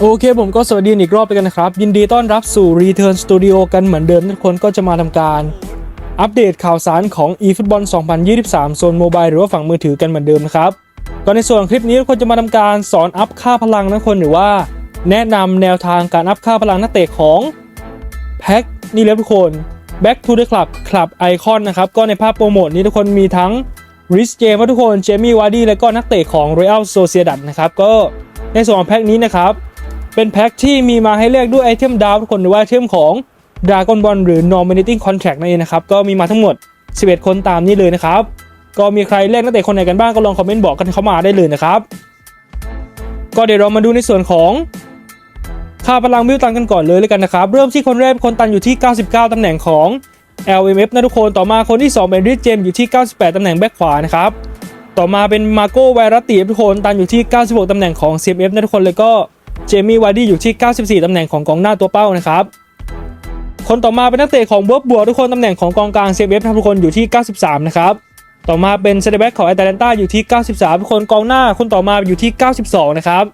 โอเคผมก็สวัสดีอีกรอบไปกันนะครับ ยินดีต้อนรับสู่ Return Studio กันเหมือนเดิมทุกคนก็จะมาทำการ อัปเดตข่าวสารของ eFootball 2023 โซนโมบายหรือว่าฝั่งมือถือกันเหมือนเดิมนะครับก็ในส่วนคลิปนี้ทุกคนจะมาทำการสอนอัพค่าพลังนะคนหรือว่า แนะนำแนวทางการอัพค่าพลังนักเตะของแพ็คนี่เลยทุกคน Back to the Club คลับไอคอนนะครับก็ในภาพโปรโมทนี้ทุกคนมีทั้งริสเจมทุกคนเจมี่วาร์ดี้และก็นักเตะของ Real Sociedad นะครับก็ในส่วนของแพ็คนี้นะครับ เป็นแพ็คที่มีมาให้เลือกด้วยไอเทมดาวทุกคนหรือว่าไอเทมของ Dragon Ball หรือ Nominating Contract นั่นเองนะครับ ก็มีมาทั้งหมด 11 คนตามนี้เลยนะครับ ก็มีใครเล่นนักเตะคนไหนกันบ้างก็ลองคอมเมนต์บอกกันเข้ามาได้เลยนะครับ ก็เดี๋ยวเรามาดูในส่วนของค่าพลังบิวตันกันก่อนเลยเลยกันนะครับ เริ่มที่คนแรกคนตันอยู่ที่ 99 ตำแหน่งของ LMF นะทุกคนต่อมาคนที่ 2 เป็นริชเจมอยู่ที่ 98 ตำแหน่งแบ็คขวานะครับต่อมาเป็นมาโก้ไวรัตติทุกคนตันอยู่ที่ 96 ตำแหน่งของ CMF นะทุกคนเลยก็ เจมี่วาร์ดี้อยู่ที่ 94 ตำแหน่งของกองหน้าตัวเป้านะครับ คนต่อมาเป็นนักเตะของเวิร์บบัวทุกคนตำแหน่งของกองกลาง CMF ทุกคนอยู่ที่ 93 นะครับ ต่อมาเป็นเซเดแบ็กของแอตแลนตาอยู่ที่ 93 ทุกคนกองหน้าคนต่อมาอยู่ที่ 92 นะครับ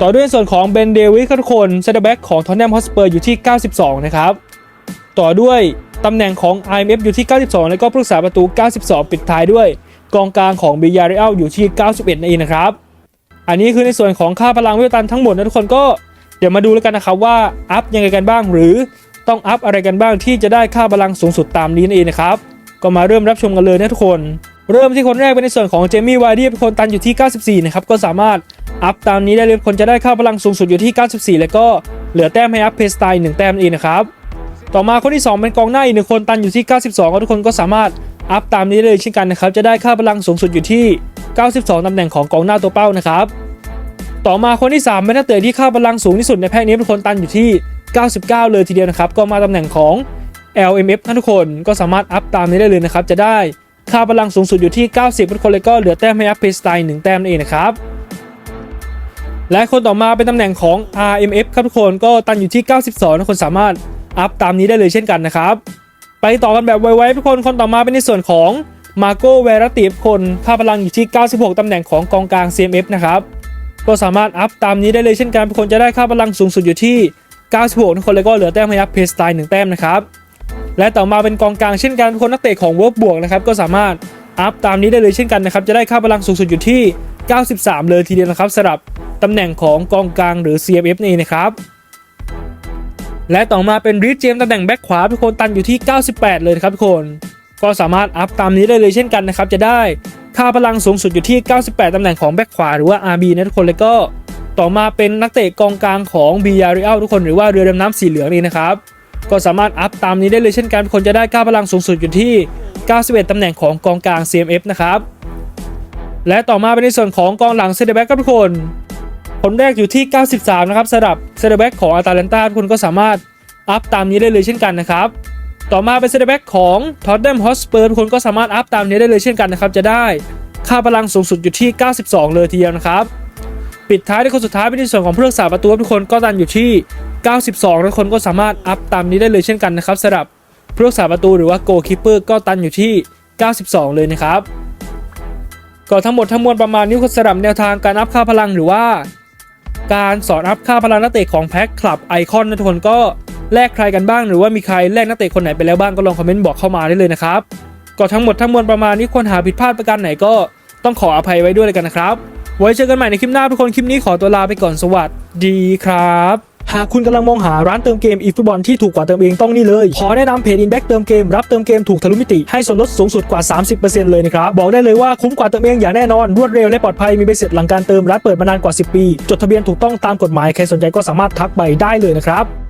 ต่อด้วยส่วนของเบนเดวิสทุกคนเซเดแบ็กของทอนแนมฮอสเปอร์อยู่ที่ 92 นะครับ ต่อด้วยตำแหน่งของ IMF อยู่ที่ 92 แล้วก็ผู้รักษาประตู 92 ปิดท้ายด้วย กองกลางของบิยาเรอัลอยู่ที่ 91นั่นเองนะครับ อันนี้คือในส่วนของค่าพลังเวลตันทั้งหมดนะทุกคนก็เดี๋ยวมาดูแล้วกันนะครับว่าอัพยังไงกันบ้าง หรือต้องอัพอะไรกันบ้างที่จะได้ค่าพลังสูงสุดตามนี้นั่นเองนะครับก็มาเริ่มรับชมกันเลยนะทุกคน เริ่มที่คนแรกเป็นในส่วนของเจมี่วาร์ดี้เป็นคนตันอยู่ที่ 94 นะครับก็สามารถอัพตามนี้ได้เลยคนจะได้ค่าพลังสูงสุดอยู่ที่ 94 แล้วก็เหลือแต้มให้อัพเพสไตล์หนึ่งแต้มเองนะครับต่อมาคนที่ 2 เป็นกองหน้าอีกหนึ่งคนตันอยู่ที่ 92ก็ทุกคนก็สามารถอัพตามนี้เลยเช่นกันนะครับจะได้ค่าพลังสูงสุดอยู่ที่ 92 ตำแหน่งของกองหน้าตัวเป้านะครับต่อมาคนที่ 3 เป็นนักเตะที่ค่าพลังสูงที่สุดในแพ็กนี้เป็นคนตันอยู่ที่ 99 เลยทีเดียวนะครับ ก็มาตำแหน่งของ LMF นทุกคนก็สามารถอัพตามนี้ได้เลยนะครับ จะได้ค่าพลังสูงสุดอยู่ที่ 90ทุกคนเลยก็เหลือแต้มให้อัพเพสไตล์หนึ่งแต้มนั่นเองนะครับและคนต่อมาเป็นตำแหน่งของ RMF ครับทุกคนก็ตันอยู่ที่ 92ทุกคนสามารถอัพตามนี้ได้เลยเช่นกันนะครับ ไปต่อกันแบบไวๆทุกคนคนต่อมาเป็นในส่วนของ มาโกเวรติฟคนค่าพลังอยู่ที่ 96 ตำแหน่งของกองกลาง CMF นะครับ ก็สามารถอัพตามนี้ได้เลยเช่นกันคนจะได้ค่าพลังสูงสุดอยู่ที่ 96ทุกคนเลยก็เหลือแต้มให้อัพเพสไตล์หนึ่งแต้มนะครับ และต่อมาเป็นกองกลางเช่นกันคนนักเตะของเวิร์บบวกนะครับก็สามารถอัพตามนี้ได้เลยเช่นกันนะครับจะได้ค่าพลังสูงสุดอยู่ที่ 93 เลยทีเดียวนะครับสำหรับตำแหน่งของกองกลางหรือ CMF นี่นะครับและต่อมาเป็นริชเจมตำแหน่งแบ็คขวาทุกคนตันอยู่ที่ 98 เลยครับทุกคน ก็สามารถอัพตามนี้ได้เลยเช่นกันนะครับ จะได้ค่าพลังสูงสุดอยู่ที่ 98 ตำแหน่งของแบ็คขวาหรือว่า RB นะทุกคนแล้วก็ต่อมาเป็นนักเตะกองกลางของบียาริอัลทุกคนหรือว่าเรือดำน้ำสีเหลืองนี่นะครับ ก็สามารถอัพตามนี้ได้เลยเช่นกันคนจะได้ค่าพลังสูงสุดอยู่ที่ 91 ตำแหน่งของกองกลาง CMF นะครับ และต่อมาเป็นในส่วนของกองหลังเซเดแบ็กครับทุกคนคนแรกอยู่ที่ 93 นะครับสำหรับเซเดแบ็กของอาตาเลนตาทุกคนก็สามารถอัพตามนี้ได้เลยเช่นกันนะครับ ต่อมาเป็นเซเดแบ็กของท็อตแนมฮอสเปอร์ทุกคนก็สามารถอัพตามนี้ได้เลยเช่นกันนะครับจะได้ค่าพลังสูงสุดอยู่ที่ 92 เลยทีเดียวนะครับปิดท้ายด้วยคนสุดท้ายเป็นในส่วนของผู้รักษาประตูทุกคนก็ตันอยู่ที่ 92 ทุกคนก็สามารถอัพตามนี้ได้เลยเช่นกันนะครับสำหรับผู้รักษาประตูหรือว่าโกลคีเปอร์ก็ตันอยู่ที่ 92 เลยนะครับก็ทั้งหมดทั้งมวลประมาณนี้คือสำหรับแนวทางการอัพค่าพลังหรือว่า การสอนอัพค่าพลังนักเตะของแพ็คคลับไอคอนนะทุกคนก็ แลกใครกันบ้างหรือว่ามีใครแลกนักเตะคนไหนไปแล้วบ้างก็ลองคอมเมนต์บอกเข้ามาได้เลยนะครับก็ทั้งหมดทั้งมวลประมาณนี้ควรหาผิดพลาดประการไหนก็ต้องขออภัยไว้ด้วยเลยกันนะครับ ไว้เจอกันใหม่ในคลิปหน้าทุกคนคลิปนี้ขอตัวลาไปก่อนสวัสดีครับหากคุณกำลังมองหาร้านเติมเกมอีฟุตบอลที่ถูกกว่าเติมเองต้องนี่เลย ขอแนะนำเพจ Inback เติมเกมรับเติมเกมถูกทะลุมิติให้ส่วนลดสูงสุดกว่า 30%เลยนะครับ บอกได้เลยว่าคุ้มกว่าเติมเองอย่างแน่นอน รวดเร็วและปลอดภัยมีใบเสร็จหลังการเติมร้านเปิดมานานกว่า 10 ปี จดทะเบียนถูกต้องตามกฎหมายใครสนใจก็สามารถทักไปได้เลยนะครับ